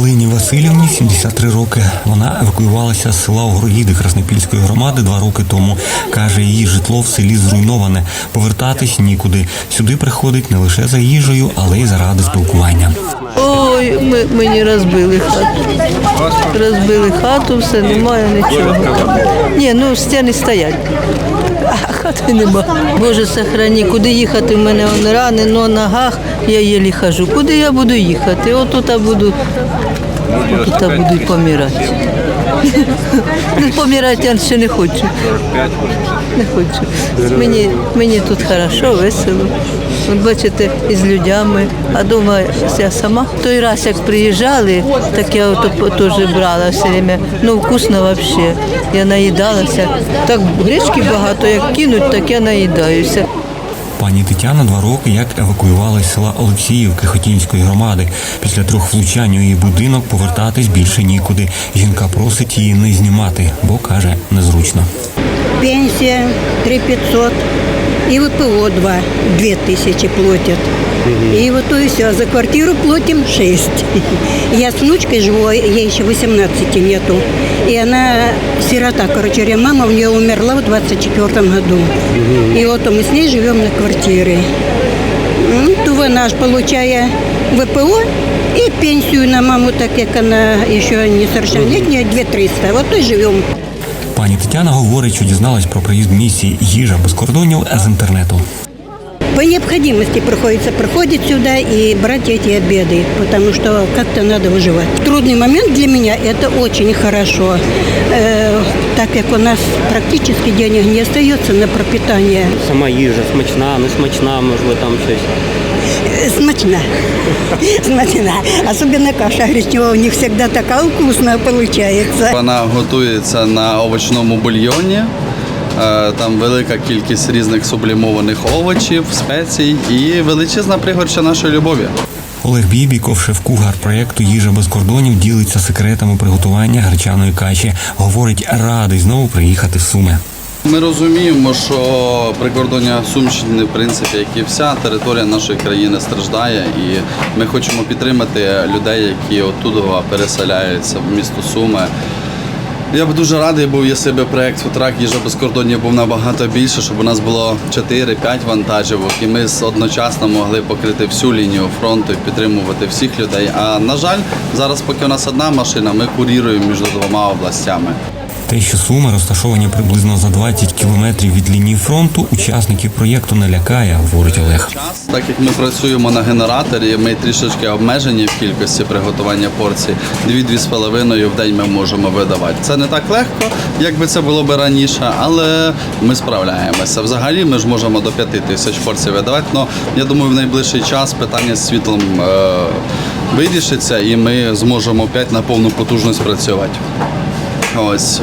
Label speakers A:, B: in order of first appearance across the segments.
A: Галині Васильівні 73 роки. Вона евакуювалася з села Огроїди Краснопільської громади два роки тому. Каже, її житло в селі зруйноване. Повертатись нікуди. Сюди приходить не лише за їжею, але й заради спілкування.
B: Ой, ми, мені розбили хату. Розбили хату, все, немає нічого. Ні, ну стіни стоять. А хати нема. Боже, сохрані, куди їхати? В мене он рани, но ногах, я єлі хожу. Куди я буду їхати? Отут буду, тут буду помирати. Ну, помирати я ще не хочу. Не хочу. Теж мені тут хорошо, весело. От бачите, із людьми. А дома я сама. Той раз, як приїжджали, так я теж брала все время. Ну, вкусно взагалі. Я наїдалася. Так гречки багато, як кинуть, так я наїдаюся.
A: Пані Тетяна два роки як евакуювала з села Олексіївки Хотінської громади. Після трьох влучань у її будинок повертатись більше нікуди. Жінка просить її не знімати, бо каже незручно.
C: Пенсія 3500 і ВПО 2, 2000 платят. И вот то и все. За квартиру платим 6. Я с внучкой живу, ей еще 18 нету. И она сирота, короче говоря, мама у нее умерла в 24 году. И вот мы с ней живем на квартире. Ну, То вона ж получая ВПО и пенсию на маму, так как она еще не совершеннолетняя, 2300. Вот и живем.
A: Пані Тетяна говорить, що дізналась про приїзд місії їжа без кордонів з інтернету.
C: По необходимости приходится приходить сюда и брать эти обеды, потому что как-то надо выживать. В трудный момент для меня это очень хорошо, э, так как у нас практически денег не остается на пропитание.
D: Сама їжа смачна, не смачна, можливо, там щось.
C: Э, Смачно. Смачно. Особенно каша гречневая у них всегда такая вкусная получается.
E: Вона готується на овочному бульйоні. Е, Там велика кількість різних сублімованих овочів, спецій і величезна пригорща нашої любові.
A: Олег Бібіков, шеф-кухар проєкту Їжа без кордонів, ділиться секретами приготування гречаної каші. Говорить, радий знову приїхати в Суми.
E: Ми розуміємо, що прикордоння Сумщини, в принципі, як і вся територія нашої країни страждає, і ми хочемо підтримати людей, які оттуда переселяються в місто Суми. Я б дуже радий був, якщо б проект «Футрак їжа без кордонів був набагато більше, щоб у нас було 4-5 вантажівок, і ми одночасно могли покрити всю лінію фронту і підтримувати всіх людей. А на жаль, зараз, поки у нас одна машина, ми куріруємо між двома областями.
A: Те, що Суми розташовані приблизно за 20 кілометрів від лінії фронту, учасників проєкту не лякає, говорить Олег.
E: Так як ми працюємо на генераторі, ми трішечки обмежені в кількості приготування порцій. Дві-дві з половиною в день ми можемо видавати. Це не так легко, як би це було б раніше, але ми справляємося. Взагалі ми ж можемо до п'яти тисяч порцій видавати. але я думаю, в найближчий час питання з світлом е, вирішиться і ми зможемо опять на повну потужність працювати. Ось е,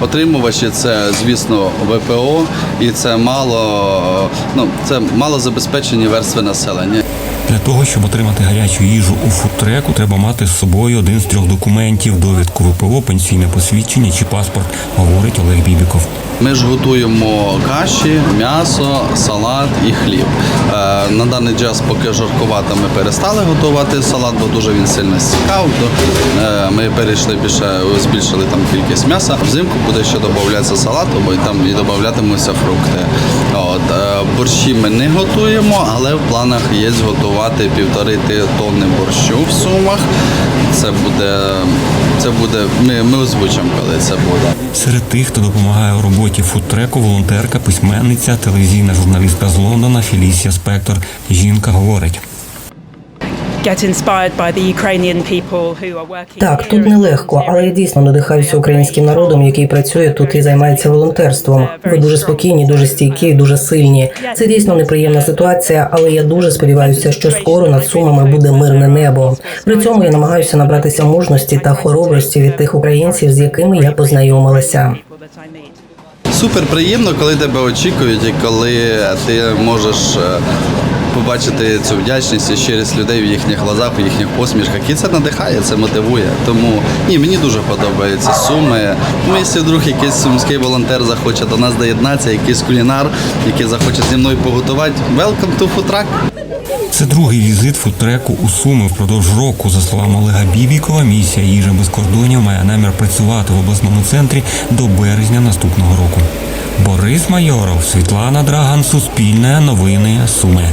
E: отримувачі це, звісно, ВПО, і це мало, ну це мало забезпечені верстви населення.
A: Для того, щоб отримати гарячу їжу у фудтреку, треба мати з собою один з трьох документів: довідку ВПО, пенсійне посвідчення чи паспорт, говорить Олег Бібіков.
E: Ми ж готуємо каші, м'ясо, салат і хліб. Е, на даний час, поки жаркувато, ми перестали готувати салат, бо дуже він сильно стікав. Е, ми перейшли більше, збільшили там кількість м'яса. Взимку буде ще додатися салату, бо там і додатимуться фрукти. От, е, борщі ми не готуємо, але в планах є зготувати півтори тонни борщу в сумах. Це буде, це буде. Ми, ми озвучимо, коли це буде.
A: Серед тих, хто допомагає у роботі фудтреку, волонтерка, письменниця, телевізійна журналістка з Лондона Фелісія Спектор. Жінка говорить.
F: Так, тут нелегко, але я дійсно надихаюся українським народом, який працює тут і займається волонтерством. Ви дуже спокійні, дуже стійкі, дуже сильні. Це дійсно неприємна ситуація, але я дуже сподіваюся, що скоро над сумами буде мирне небо. При цьому я намагаюся набратися мужності та хоробрості від тих українців, з якими я познайомилася.
E: Супер приємно, коли тебе очікують і коли ти можеш е, побачити цю вдячність і щирість людей в їхніх глазах, в їхніх посмішках. І це надихає, це мотивує. Тому ні, мені дуже подобаються суми. Ну, якщо вдруг якийсь сумський волонтер захоче до нас доєднатися, якийсь кулінар, який захоче зі мною поготувати, welcome to food truck.
A: Це другий візит фудтреку у Суми впродовж року. За словами Олега Бібікова, місія їжа без кордонів має намір працювати в обласному центрі до березня наступного року. Борис Майоров, Світлана Драган, Суспільне, Новини, Суми.